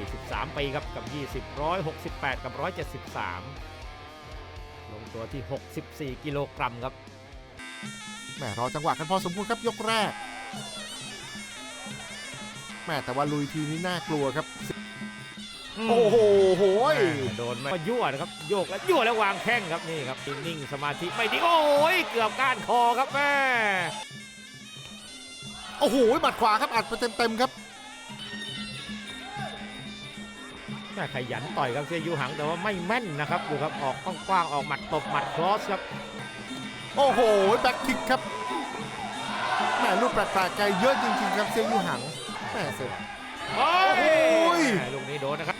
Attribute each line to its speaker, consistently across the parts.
Speaker 1: 23 ปีครับกับ 20 168 กับ 173 ลงตัวที่ 64 กิโลกรัมครับ
Speaker 2: แหมรอจังหวะกันพอสมควรครับยกแรกแหมแต่ว่าลุยทีนี้น่ากลัวครับ โอ้โหโหย
Speaker 1: แม่โดนไหมก็ยั่วนะครับ โยกแล้วยั่วแล้ววางแข้งครับนี่ครับนิ่งๆสมาธิไม่ดีโอ้ยเกือบก้านคอครับแม่
Speaker 2: โอ้โหหมัดขวาครับอัดไปเต็มๆครับ
Speaker 1: แม่ขยันต่อยครับเสียยูหังแต่ว่าไม่แม่นนะครับดูครับออกกว้างๆออกหมัดตบหมัดครอสครับ
Speaker 2: โอ้โหแบ็คคิกครับแหมลูกแปลกๆใจเยอะจริงๆครับเซียยูหังแหมเสร็จ
Speaker 1: โอ้
Speaker 2: โอ้
Speaker 1: ย
Speaker 2: ย
Speaker 1: ลูกนี้โดนนะครับ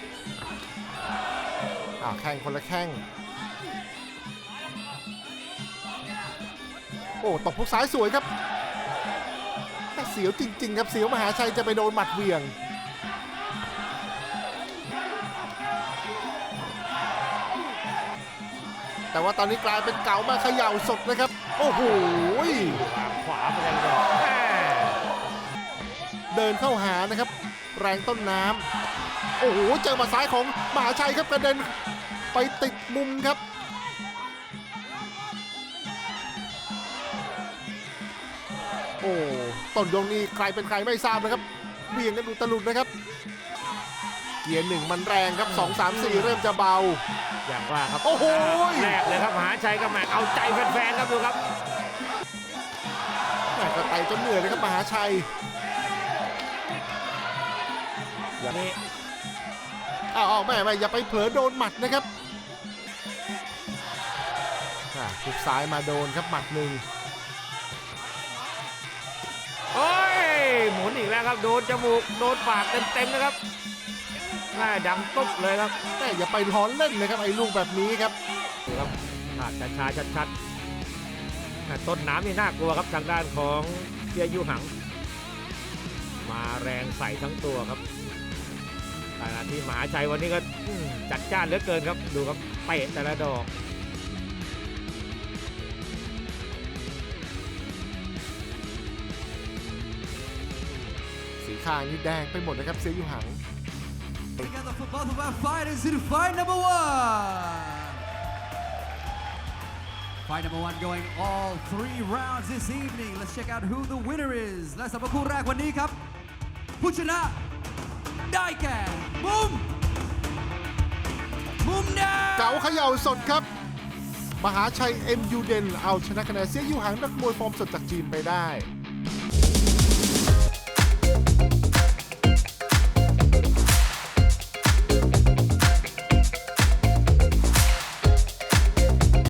Speaker 2: อ่าแข่งคนละแข้งโอ้ตบพวกซ้ายสวยครับแต่เสียวจริง ๆ ครับเสียวมหาชัยจะไปโดนหมัดเหวี่ยง แต่ว่าตอนนี้กลายเป็นเก๋ามาเขย่าสดนะครับ โอ้โห
Speaker 1: ขวาไปเลยครับแม่
Speaker 2: เดินเข้าหานะครับ แรงต้นน้ำโอ้โหเจอมาซ้ายของมหาชัยครับกระเด็นไปติดมุมครับโอ้ต้นยงนี้ใครเป็นใครไม่ทราบนะครับเบี่ยงกันอุตลุดนะครับ เกียร์หนึ่งมันแรงครับ 2 3 4 เริ่มจะเบา
Speaker 1: อย่างว่าครับ
Speaker 2: โอ้โห
Speaker 1: แรกเลยครับมหาชัยกับแม่เอาใจแฟนๆครับดูครับ
Speaker 2: แม่ก็ไต่จนเหนื่อยนะครับมหาชัย
Speaker 1: อย่างนี้
Speaker 2: อ้าวๆแม่แม่อย่าไปเผลอโดนหมัดนะครับอ่าทุกซ้ายมาโดนครับหมัดหนึ่ง
Speaker 1: โอ้ยหมุนอีกแล้วครับโดนจมูกโดนปากเต็มๆนะครับ แม่ดังตุ๊บเลยครับ
Speaker 2: แม่อย่าไปร้อนเล่นนะครับไอ้ลูกแบบนี้ครับ
Speaker 1: ดูครับภาพช้าๆชัดๆแต่ต้นน้ำนี่น่ากลัวครับทางด้านของเจียยูหัง มาแรงใส่ทั้งตัวครับขณะที่มหาชัยวันนี้ก็อืมจัดจ้านเหลือเกินครับ ดูครับเตะแต่ละดอก
Speaker 2: สีข้างนี่แดงไปหมดนะครับเซียยูหัง
Speaker 3: Together for both of our fighters in fight number one. Fight number one going all three rounds this evening. Let's check out who the winner is. และสำหรับคู่แรกวันนี้ครับผู้ชนะได้แก่มุม มุมแดง
Speaker 2: เก๋าเขย่าสดครับ มหาชัยเอ็มยูเดนเอาชนะคะแนนเซียยูหังนักมวยฟอร์มสดจากจีนไปได้